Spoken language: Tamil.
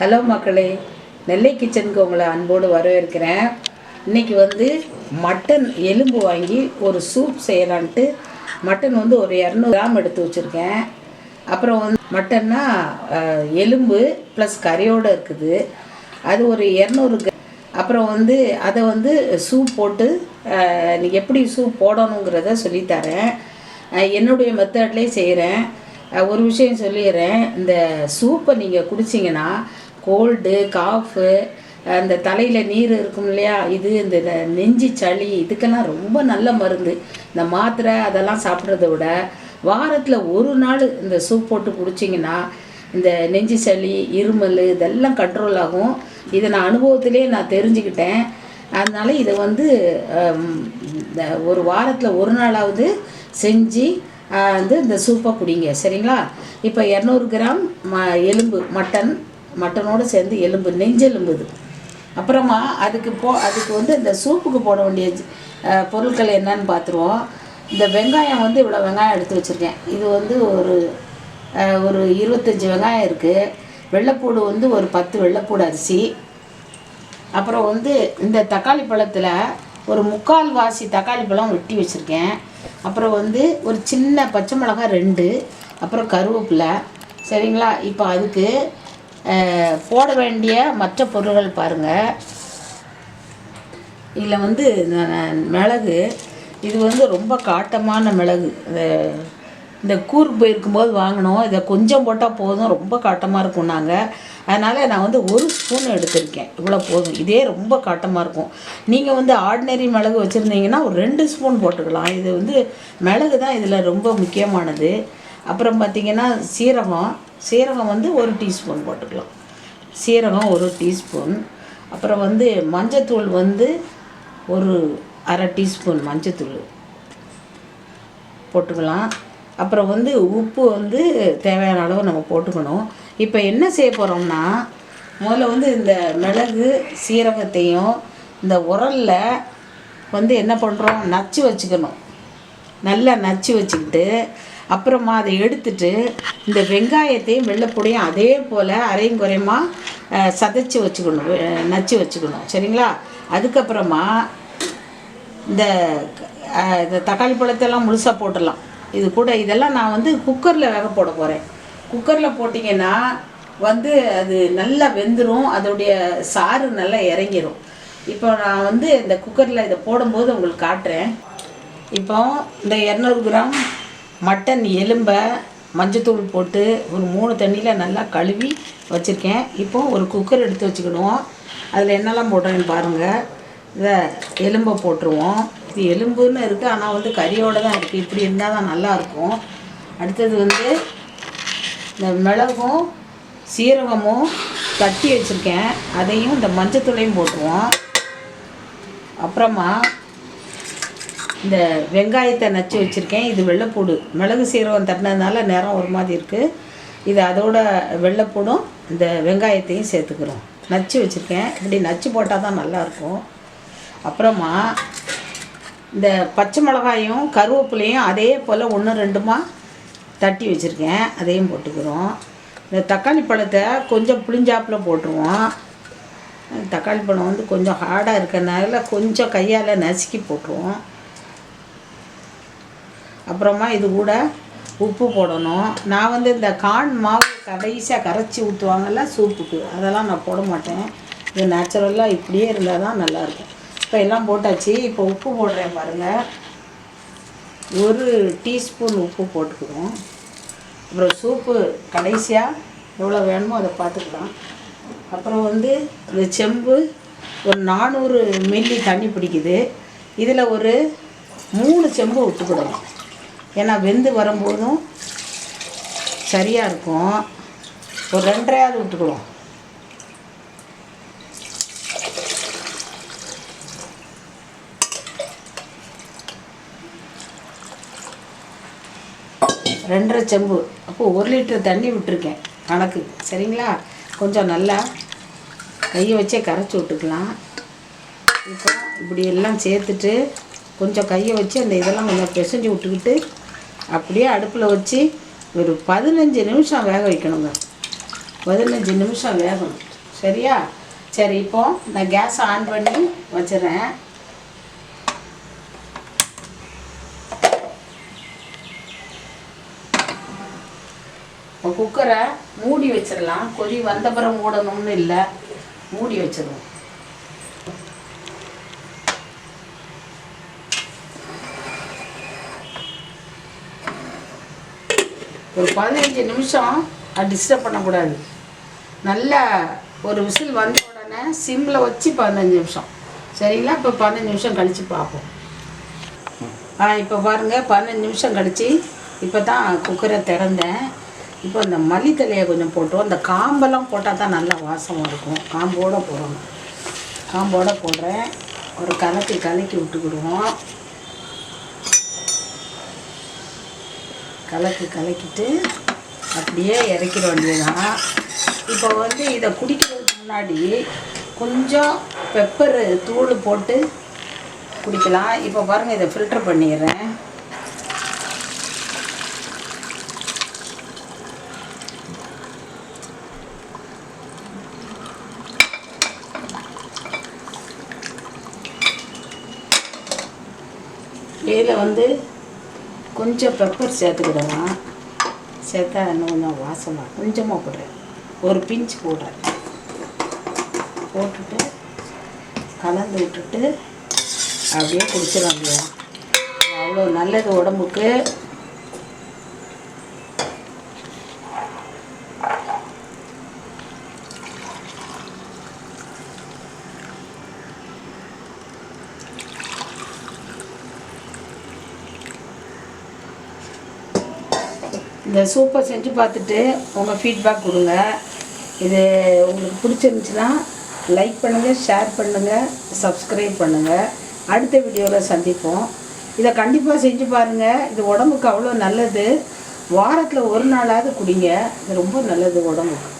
ஹலோ மக்களே. நெல்லை கிச்சனுக்கு உங்களை அன்போடு வரவேற்கிறேன். இன்னைக்கு வந்து மட்டன் எலும்பு வாங்கி ஒரு சூப் செய்யலான்ட்டு மட்டன் வந்து ஒரு இரநூறு கிராம் எடுத்து வச்சுருக்கேன். அப்புறம் வந்து மட்டன்னா எலும்பு ப்ளஸ் கறியோடு இருக்குது. அது ஒரு இரநூறு அப்புறம் வந்து அதை வந்து சூப் போட்டு நீ எப்படி சூப் போடணுங்கிறத சொல்லித்தரேன். என்னுடைய மெத்தட்லேயே செய்கிறேன் ஒரு விஷயம் சொல்லிடுறேன். இந்த சூப்பை நீங்கள் குடிச்சிங்கன்னா கோல்டு காஃபு அந்த தலையில் நீர் இருக்கும் இல்லையா? இது இந்த நெஞ்சு சளி இதுக்கெல்லாம் ரொம்ப நல்ல மருந்து. இந்த மாத்திரை அதெல்லாம் சாப்பிட்றத விட வாரத்தில் ஒரு நாள் இந்த சூப் போட்டு குடிச்சிங்கன்னா இந்த நெஞ்சு சளி இருமல் இதெல்லாம் கண்ட்ரோல் ஆகும். இதை நான் அனுபவத்திலே நான் தெரிஞ்சுக்கிட்டேன். அதனால் இதை வந்து இந்த ஒரு வாரத்தில் ஒரு நாளாவது செஞ்சு வந்து இந்த சூப்பை குடிங்க. சரிங்களா? இப்போ இரநூறு கிராம் ம எலும்பு மட்டன் மட்டனோடு சேர்ந்து எலும்பு நெஞ்செலும்பு இது அப்புறமா அதுக்கு போ அதுக்கு வந்து இந்த சூப்புக்கு போட வேண்டிய பொருட்கள் என்னன்னு பார்த்துருவோம் இந்த வெங்காயம் வந்து இவ்வளோ வெங்காயம் எடுத்து வச்சுருக்கேன். இது வந்து ஒரு ஒரு இருபத்தஞ்சி வெங்காயம் இருக்குது வெள்ளைப்பூடு வந்து ஒரு பத்து வெள்ளைப்பூடு அரிசி. அப்புறம் வந்து இந்த தக்காளி பழத்தில் ஒரு முக்கால் வாசி தக்காளி பழம் வெட்டி வச்சுருக்கேன். அப்புறம் வந்து ஒரு சின்ன பச்சை மிளகாய் ரெண்டு. அப்புறம் கருவேப்பிலை. சரிங்களா? இப்போ அதுக்கு போட வேண்டிய மற்ற பொருள்கள் பாருங்கள் இதில் வந்து மிளகு. இது வந்து ரொம்ப காட்டமான மிளகு. இந்த இந்த போயிருக்கும்போது வாங்கினோம். இதை கொஞ்சம் போட்டால் போதும். ரொம்ப காட்டமாக இருக்கும் நாங்கள் அதனால் நான் வந்து ஒரு ஸ்பூன் எடுத்திருக்கேன். இவ்வளோ போதும். இதே ரொம்ப காட்டமாக இருக்கும். நீங்கள் வந்து ஆர்டினரி மிளகு வச்சுருந்தீங்கன்னா ஒரு ரெண்டு ஸ்பூன் போட்டுக்கலாம். இது வந்து மிளகு தான் இதில் ரொம்ப முக்கியமானது. அப்புறம் பார்த்திங்கன்னா சீரகம். சீரகம் வந்து ஒரு டீஸ்பூன் போட்டுக்கலாம். சீரகம் ஒரு டீஸ்பூன். அப்புறம் வந்து மஞ்சத்தூள் வந்து ஒரு அரை டீஸ்பூன் மஞ்சத்தூள் போட்டுக்கலாம். அப்புறம் வந்து உப்பு வந்து தேவையான அளவு நம்ம போட்டுக்கணும். இப்போ என்ன செய்ய போகிறோம்னா முதல்ல வந்து இந்த மிளகு சீரகத்தையும் இந்த உரல்ல வந்து என்ன பண்ணுறோம் நச்சு வச்சுக்கணும். நல்லா நச்சு வச்சுக்கிட்டு அப்புறமா அதை எடுத்துட்டு இந்த வெங்காயத்தையும் வெள்ளைப்பொடியும் அதே போல் அரையும் குறையுமா சதைச்சி வச்சுக்கணும் நச்சு வச்சுக்கணும். சரிங்களா? அதுக்கப்புறமா இந்த இந்த தக்காளி பழத்தெல்லாம் முழுசாக போட்டுடலாம். இது கூட இதெல்லாம் நான் வந்து குக்கரில் வேக போட போகிறேன் குக்கரில் போட்டிங்கன்னா வந்து அது நல்லா வெந்துடும் அதோடைய சாறு நல்லா இறங்கிரும். இப்போ நான் வந்து இந்த குக்கரில் இதை போடும்போது உங்களுக்கு காட்டுறேன். இப்போ இந்த இரநூறு கிராம் மட்டன் எலும்பை மஞ்சத்தூள் போட்டு ஒரு மூணு தண்ணியில் நல்லா கழுவி வச்சுருக்கேன். இப்போது ஒரு குக்கர் எடுத்து வச்சுக்கணும். அதில் என்னெல்லாம் போடுறேன்னு பாருங்கள் இதை எலும்பை போட்டுருவோம். இது எலும்புன்னு இருக்குது ஆனால் வந்து கறியோடு தான் இருக்குது இப்படி இருந்தால் தான் நல்லாயிருக்கும் அடுத்தது வந்து இந்த மிளகும் சீரகமும் தட்டி வச்சுருக்கேன். அதையும் இந்த மஞ்சத்தூளையும் போட்டுருவோம். அப்புறமா இந்த வெங்காயத்தை நச்சு வச்சுருக்கேன். இது வெள்ளைப்பூடு. மிளகு சீரகம் தட்டினதுனால நேரம் ஒரு மாதிரி இருக்குது இது அதோட வெள்ளைப்பூடும் இந்த வெங்காயத்தையும் சேர்த்துக்கிறோம். நச்சு வச்சுருக்கேன். இப்படி நச்சு போட்டால் தான் நல்லாயிருக்கும் அப்புறமா இந்த பச்சை மிளகாயும் கருவேப்பிலையும் அதே போல் ஒன்று ரெண்டுமா தட்டி வச்சுருக்கேன். அதையும் போட்டுக்கிறோம். இந்த தக்காளி பழத்தை கொஞ்சம் புளிஞ்சாப்பில் போட்டுருவோம். தக்காளி பழம் வந்து கொஞ்சம் ஹார்டாக இருக்கிறதுனால கொஞ்சம் கையால் நசுக்கி போட்டுருவோம். அப்புறமா இது கூட உப்பு போடணும். நான் வந்து இந்த கான் மாவு கடைசியாக கரைச்சி ஊற்றுவாங்கல்ல சூப்புக்கு. அதெல்லாம் நான் போட மாட்டேன். இது நேச்சுரலாக இப்படியே இருந்தால் தான் நல்லாயிருக்கும். இப்போ எல்லாம் போட்டாச்சு. இப்போ உப்பு போடுறேன் பாருங்கள் ஒரு டீஸ்பூன் உப்பு போட்டுக்குவோம். அப்புறம் சூப்பு கடைசியாக எவ்வளோ வேணுமோ அதை பார்த்துக்கலாம். அப்புறம் வந்து இந்த செம்பு ஒரு நானூறு மில்லி தண்ணி பிடிக்குது. இதில் ஒரு மூணு செம்பு விட்டுக்கிடணும் ஏன்னா வெந்து வரும்போதும் சரியாக இருக்கும். ஒரு ரெண்டரையாவது விட்டுக்குவோம் ரெண்டரை செம்பு. அப்போது ஒரு லிட்டர் தண்ணி விட்டுருக்கேன் கணக்கு. சரிங்களா? கொஞ்சம் நல்லா கையை வச்சே கரைச்சி விட்டுக்கலாம். இப்போ இப்படி எல்லாம் சேர்த்துட்டு கொஞ்சம் கையை வச்சு அந்த இதெல்லாம் கொஞ்சம் பிசைஞ்சு விட்டுக்கிட்டு அப்படியே அடுப்பில் வச்சு ஒரு பதினஞ்சு நிமிஷம் வேக வைக்கணுங்க. பதினஞ்சு நிமிஷம் வேகணும். சரியா? சரி இப்போ நான் கேஸ் ஆன் பண்ணி வச்சிடுறேன். இப்போ குக்கரை மூடி வச்சிடலாம். கொதி வந்த பிறகு மூடணும்னு இல்லை. மூடி வச்சிருவோம் ஒரு பதினஞ்சு நிமிஷம் டிஸ்டர்ப் பண்ணக்கூடாது. நல்லா ஒரு விசில் வந்த உடனே சிம்மில் வச்சு பதினஞ்சு நிமிஷம். சரிங்களா? இப்போ பதினஞ்சு நிமிஷம் கழித்து பார்ப்போம். ஆ இப்போ பாருங்கள் பதினஞ்சு நிமிஷம் கழித்து இப்போ தான் குக்கரை திறந்தேன். இப்போ இந்த மல்லித்தலையை கொஞ்சம் போட்டோம். இந்த காம்பெல்லாம் போட்டால் தான் நல்லா வாசமாக இருக்கும். காம்போடு போடணும். காம்போடு போடுறேன். ஒரு கலக்கி கலக்கி விட்டுக்கிடுவோம். கலக்கி கலக்கிட்டு அப்படியே இறக்கிட வேண்டியதுதான். இப்போ வந்து இதை குடிக்கிறதுக்கு முன்னாடி கொஞ்சம் பெப்பர் தூள் போட்டு குடிக்கலாம். இப்போ பாருங்கள் இதை ஃபில்டர் பண்ணிடுறேன். இதில் வந்து கொஞ்சம் பெப்பர் சேர்த்துக்கிடலாம் சேர்த்தா இன்னும் கொஞ்சம் வாசமாக கொஞ்சமாக போடுறேன் ஒரு பிஞ்ச் போடுறேன். போட்டுட்டு கலந்து விட்டுட்டு அப்படியே குடிச்சிடலாம் அவ்வளோ நல்லது உடம்புக்கு. இந்த சூப்பை செஞ்சு பார்த்துட்டு உங்கள் ஃபீட்பேக் கொடுங்க. இது உங்களுக்கு பிடிச்சிருந்துச்சுன்னா லைக் பண்ணுங்கள் ஷேர் பண்ணுங்கள் சப்ஸ்கிரைப் பண்ணுங்கள் அடுத்த வீடியோவில் சந்திப்போம். இதை கண்டிப்பாக செஞ்சு பாருங்கள் இது உடம்புக்கு அவ்வளோ நல்லது. வாரத்தில் ஒரு நாளாவது குடிங்க. இது ரொம்ப நல்லது உடம்புக்கு.